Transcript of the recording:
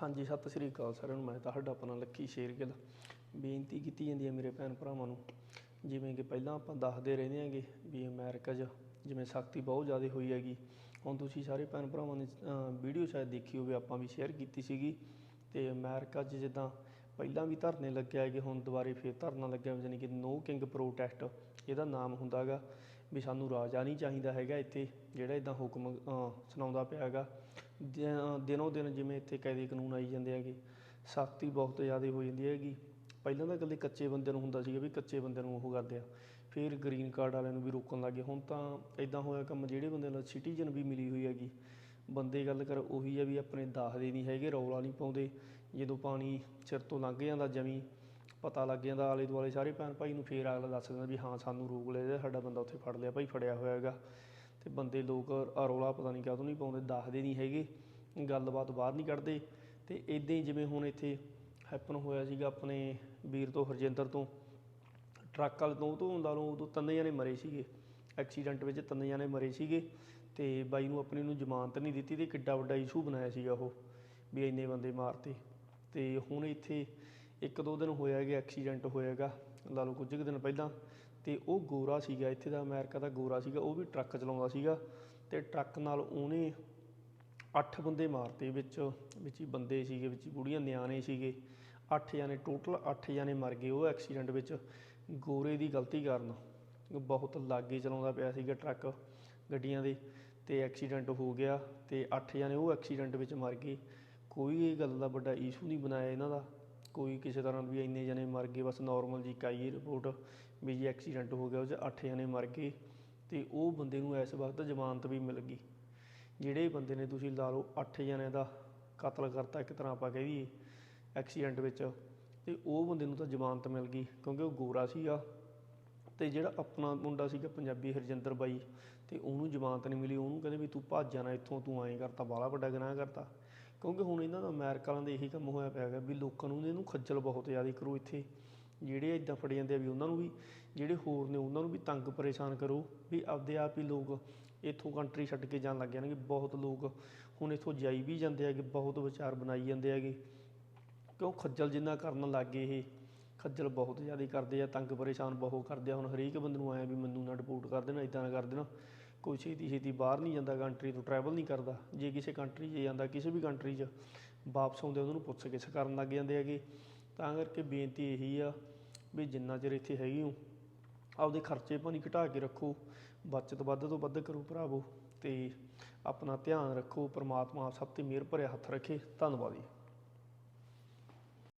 ਹਾਂਜੀ, ਸਤਿ ਸ੍ਰੀ ਅਕਾਲ ਸਾਰਿਆਂ ਨੂੰ। ਮੈਂ ਤੁਹਾਡਾ ਆਪਣਾ ਲੱਕੀ ਸ਼ੇਰਗਿੱਲ ਬੇਨਤੀ ਕੀਤੀ ਜਾਂਦੀ ਹੈ ਮੇਰੇ ਭੈਣ ਭਰਾਵਾਂ ਨੂੰ, ਜਿਵੇਂ ਕਿ ਪਹਿਲਾਂ ਆਪਾਂ ਦੱਸਦੇ ਰਹਿੰਦੇ ਹਾਂਗੇ ਵੀ ਅਮਰੀਕਾ 'ਚ ਜਿਵੇਂ ਸਖਤੀ ਬਹੁਤ ਜ਼ਿਆਦਾ ਹੋਈ ਹੈਗੀ। ਹੁਣ ਤੁਸੀਂ ਸਾਰੇ ਭੈਣ ਭਰਾਵਾਂ ਨੇ ਵੀਡੀਓ ਸ਼ਾਇਦ ਦੇਖੀ ਹੋਵੇ, ਆਪਾਂ ਵੀ ਸ਼ੇਅਰ ਕੀਤੀ ਸੀਗੀ। ਤੇ ਅਮਰੀਕਾ 'ਚ ਜਿੱਦਾਂ ਪਹਿਲਾਂ ਵੀ ਧਰਨੇ ਲੱਗਿਆ ਹੈਗੇ, ਹੁਣ ਦੁਬਾਰੇ ਫੇਰ ਧਰਨਾ ਲੱਗਿਆ ਜਾਣੀ ਕਿ ਨੋ ਕਿੰਗ ਪ੍ਰੋਟੈਸਟ ਇਹਦਾ ਨਾਮ ਹੁੰਦਾ ਹੈਗਾ ਵੀ ਸਾਨੂੰ ਰਾਜਾ ਨਹੀਂ ਚਾਹੀਦਾ ਹੈਗਾ ਇੱਥੇ, ਜਿਹੜਾ ਇਦਾਂ ਹੁਕਮ ਸੁਣਾਉਂਦਾ ਪਿਆ ਹੈਗਾ। ਦਿ- ਦਿਨੋਂ ਦਿਨ ਜਿਵੇਂ ਇੱਥੇ ਕਾਇਦੇ ਕਾਨੂੰਨ ਆਈ ਜਾਂਦੇ ਹੈਗੇ, ਸਖਤੀ ਬਹੁਤ ਜ਼ਿਆਦਾ ਹੋ ਜਾਂਦੀ ਹੈਗੀ। ਪਹਿਲਾਂ ਤਾਂ ਇਕੱਲੇ ਕੱਚੇ ਬੰਦੇ ਨੂੰ ਹੁੰਦਾ ਸੀਗਾ ਵੀ ਕੱਚੇ ਬੰਦੇ ਨੂੰ ਉਹ ਕਰਦੇ ਆ। ਫਿਰ ਗ੍ਰੀਨ ਕਾਰਡ ਵਾਲਿਆਂ ਨੂੰ ਵੀ ਰੋਕਣ ਲੱਗ ਗਏ। ਹੁਣ ਤਾਂ ਇਦਾਂ ਹੋਇਆ ਕੰਮ ਜਿਹੜੇ ਬੰਦੇ ਨਾਲ ਸਿਟੀਜ਼ਨ ਵੀ ਮਿਲੀ ਹੋਈ ਹੈਗੀ, ਬੰਦੇ ਗੱਲ ਕਰ ਉਹੀ ਆ ਵੀ ਆਪਣੇ ਦਾਖਦੇ ਨਹੀਂ ਹੈਗੇ, ਰੌਲਾ ਨਹੀਂ ਪਾਉਂਦੇ। ਜਦੋਂ ਪਾਣੀ ਸਿਰ ਤੋਂ ਲੰਘ ਜਾਂਦਾ, ਜਮੀ ਪਤਾ ਲੱਗ ਜਾਂਦਾ ਆਲੇ ਦੁਆਲੇ ਸਾਰੇ ਭੈਣ ਭਾਈ ਨੂੰ ਫੇਰ ਅਗਲਾ ਦੱਸ ਦਿੰਦਾ ਵੀ ਹਾਂ, ਸਾਨੂੰ ਰੋਕ ਲਿਆ ਜਾਂ ਸਾਡਾ ਬੰਦਾ ਉੱਥੇ ਫੜ ਲਿਆ, ਭਾਈ ਫੜਿਆ ਹੋਇਆ ਹੈਗਾ। ਤੇ ਬੰਦੇ ਲੋਕ ਰੌਲਾ ਪਤਾ ਨਹੀਂ ਕਾਹਤੋਂ ਨਹੀਂ ਪਾਉਂਦੇ, ਦੱਸਦੇ ਨਹੀਂ ਹੈਗੇ, ਗੱਲਬਾਤ ਬਾਹਰ ਨਹੀਂ ਕੱਢਦੇ। ਤੇ ਇਦਾਂ ਹੀ ਜਿਵੇਂ ਹੁਣ ਇੱਥੇ ਹੈਪਨ ਹੋਇਆ ਸੀਗਾ ਆਪਣੇ ਵੀਰ ਤੋਂ, ਹਰਜਿੰਦਰ ਤੋਂ, ਟਰੱਕ ਵਾਲੇ ਤੋਂ, ਉਹ ਤੋਂ ਲਾ ਲਓ ਉਦੋਂ ਤਿੰਨ ਜਣੇ ਮਰੇ ਸੀਗੇ। ਐਕਸੀਡੈਂਟ ਵਿੱਚ ਤਿੰਨ ਜਣੇ ਮਰੇ ਸੀਗੇ ਤੇ ਬਾਈ ਨੂੰ ਆਪਣੇ ਨੂੰ ਜ਼ਮਾਨਤ ਨਹੀਂ ਦਿੱਤੀ ਤੇ ਕਿੱਡਾ ਵੱਡਾ ਇਸ਼ੂ ਬਣਾਇਆ ਸੀਗਾ ਉਹ, ਵੀ ਇੰਨੇ ਬੰਦੇ ਮਾਰਤੇ। ਤੇ ਹੁਣ ਇੱਥੇ ਇੱਕ ਦੋ ਦਿਨ ਹੋਇਆ ਹੈਗਾ ਐਕਸੀਡੈਂਟ ਹੋਇਆਗਾ ਲਾ ਲਓ ਕੁਝ ਕੁ ਦਿਨ ਪਹਿਲਾਂ, ਤੇ ਉਹ ਗੋਰਾ ਸੀਗਾ, ਇੱਥੇ ਦਾ ਅਮਰੀਕਾ ਦਾ ਗੋਰਾ ਸੀਗਾ, ਉਹ ਵੀ ਟਰੱਕ ਚਲਾਉਂਦਾ ਸੀਗਾ, ਤੇ ਟਰੱਕ ਨਾਲ ਉਹਨੇ ਅੱਠ ਬੰਦੇ ਮਾਰਤੇ, ਵਿੱਚ ਵਿੱਚ ਹੀ ਬੰਦੇ ਸੀਗੇ, ਵਿੱਚ ਹੀ ਬੁੜੀਆਂ, ਨਿਆਣੇ ਸੀਗੇ, ਅੱਠ ਜਾਨੇ ਟੋਟਲ ਅੱਠ ਜਾਨੇ ਮਰ ਗਏ ਉਹ ਐਕਸੀਡੈਂਟ ਵਿੱਚ, ਗੋਰੇ ਦੀ ਗਲਤੀ ਕਾਰਨ, ਬਹੁਤ ਲਾਗੇ ਚਲਾਉਂਦਾ ਪਿਆ ਸੀਗਾ ਟਰੱਕ ਗੱਡੀਆਂ ਦੇ, ਤੇ ਐਕਸੀਡੈਂਟ ਹੋ ਗਿਆ, ਤੇ ਅੱਠ ਜਾਨੇ ਉਹ ਐਕਸੀਡੈਂਟ ਵਿੱਚ ਮਰ ਗਏ, ਕੋਈ ਇਹ ਗੱਲ ਦਾ ਵੱਡਾ ਇਸ਼ੂ ਨਹੀਂ ਬਣਾਇਆ ਇਹਨਾਂ ਦਾ ਕੋਈ ਕਿਸੇ ਤਰ੍ਹਾਂ ਵੀ ਇੰਨੇ ਜਣੇ ਮਰ ਗਏ, ਬਸ ਨਾਰਮਲ ਜੀ ਕਾਈ ਰਿਪੋਰਟ ਵੀ ਜੀ ਐਕਸੀਡੈਂਟ ਹੋ ਗਿਆ ਉਹ 'ਚ ਅੱਠ ਜਣੇ ਮਰ ਗਏ ਤੇ ਉਹ ਬੰਦੇ ਨੂੰ ਇਸ ਵਕਤ ਜ਼ਮਾਨਤ ਵੀ ਮਿਲ ਗਈ। ਜਿਹੜੇ ਬੰਦੇ ਨੇ ਤੁਸੀਂ ਲਾ ਲਓ 8 ਜਣਿਆਂ ਦਾ ਕਤਲ ਕਰਤਾ ਇੱਕ ਤਰ੍ਹਾਂ ਆਪਾਂ ਕਹਿ ਦਈਏ ਐਕਸੀਡੈਂਟ ਵਿੱਚ, ਤੇ ਉਹ ਬੰਦੇ ਨੂੰ ਤਾਂ ਜ਼ਮਾਨਤ ਮਿਲ ਗਈ ਕਿਉਂਕਿ ਉਹ ਗੋਰਾ ਸੀਗਾ ਤੇ ਜਿਹੜਾ ਆਪਣਾ ਮੁੰਡਾ ਸੀਗਾ ਪੰਜਾਬੀ ਹਰਜਿੰਦਰ ਬਾਈ ਤੇ ਉਹਨੂੰ ਜ਼ਮਾਨਤ ਨਹੀਂ ਮਿਲੀ, ਉਹਨੂੰ ਕਹਿੰਦੇ ਵੀ ਤੂੰ ਭੱਜ ਜਾਣਾ ਇੱਥੋਂ, ਤੂੰ ਐਂ ਕਰਤਾ, ਬਾਹਲਾ ਵੱਡਾ ਗੁਨਾਹ ਕਰਤਾ। ਕਿਉਂਕਿ ਹੁਣ ਇਹਨਾਂ ਦਾ ਅਮਰੀਕਾ ਵਾਲਿਆਂ ਦਾ ਇਹੀ ਕੰਮ ਹੋਇਆ ਪਿਆ ਹੈਗਾ ਵੀ ਲੋਕਾਂ ਨੂੰ ਇਹਨੂੰ ਖੱਜਲ ਬਹੁਤ ਜ਼ਿਆਦਾ ਕਰੋ ਇੱਥੇ। ਜਿਹੜੇ ਇਦਾਂ ਫੜੇ ਜਾਂਦੇ ਆ ਵੀ ਉਹਨਾਂ ਨੂੰ ਵੀ, ਜਿਹੜੇ ਹੋਰ ਨੇ ਉਹਨਾਂ ਨੂੰ ਵੀ ਤੰਗ ਪਰੇਸ਼ਾਨ ਕਰੋ ਵੀ ਆਪਦੇ ਆਪ ਹੀ ਲੋਕ ਇੱਥੋਂ ਕੰਟਰੀ ਛੱਡ ਕੇ ਜਾਣ ਲੱਗ ਜਾਣਗੇ। ਬਹੁਤ ਲੋਕ ਹੁਣ ਇੱਥੋਂ ਜਾਈ ਵੀ ਜਾਂਦੇ ਹੈਗੇ, ਬਹੁਤ ਵਿਚਾਰ ਬਣਾਈ ਜਾਂਦੇ ਹੈਗੇ। ਕਿਉਂ ਖੱਜਲ ਜਿੰਨਾ ਕਰਨ ਲੱਗ ਗਏ ਇਹ, ਖੱਜਲ ਬਹੁਤ ਜ਼ਿਆਦਾ ਕਰਦੇ ਆ, ਤੰਗ ਪਰੇਸ਼ਾਨ ਬਹੁਤ ਕਰਦੇ ਆ। ਹੁਣ ਹਰੇਕ ਬੰਦੇ ਨੂੰ ਆਇਆ ਵੀ ਮੈਨੂੰ ਨਾ ਰਿਪੋਰਟ ਕਰ ਦੇਣਾ ਇਦਾਂ ਨਾ ਕਰ ਦੇਣਾ। ਕੋਈ ਛੇਤੀ ਛੇਤੀ ਬਾਹਰ ਨਹੀਂ ਜਾਂਦਾ ਕੰਟਰੀ ਤੋਂ ਟਰੈਵਲ ਨਹੀਂ ਕਰਦਾ। ਜੇ ਕਿਸੇ ਕੰਟਰੀ 'ਚ ਜਾਂਦਾ, ਕਿਸੇ ਵੀ ਕੰਟਰੀ 'ਚ ਵਾਪਸ ਆਉਂਦੇ ਉਹਨਾਂ ਨੂੰ ਪੁੱਛ ਗਿੱਛ ਕਰਨ ਲੱਗ ਜਾਂਦੇ ਹੈਗੇ। ਤਾਂ ਕਰਕੇ ਬੇਨਤੀ ਇਹੀ ਆ ਵੀ ਜਿੰਨਾ ਚਿਰ ਇੱਥੇ ਹੈਗੀ ਹੋ, ਆਪਦੇ ਖਰਚੇ ਪਾਣੀ ਘਟਾ ਕੇ ਰੱਖੋ, ਬਚਤ ਵੱਧ ਤੋਂ ਵੱਧ ਕਰੋ ਭਰਾਵੋ ਤੇ ਆਪਣਾ ਧਿਆਨ ਰੱਖੋ, ਪਰਮਾਤਮਾ ਆਪ ਸਭ ਤੇ ਮਿਹਰ ਭਰਿਆ ਹੱਥ ਰੱਖੇ। ਧੰਨਵਾਦ ਜੀ।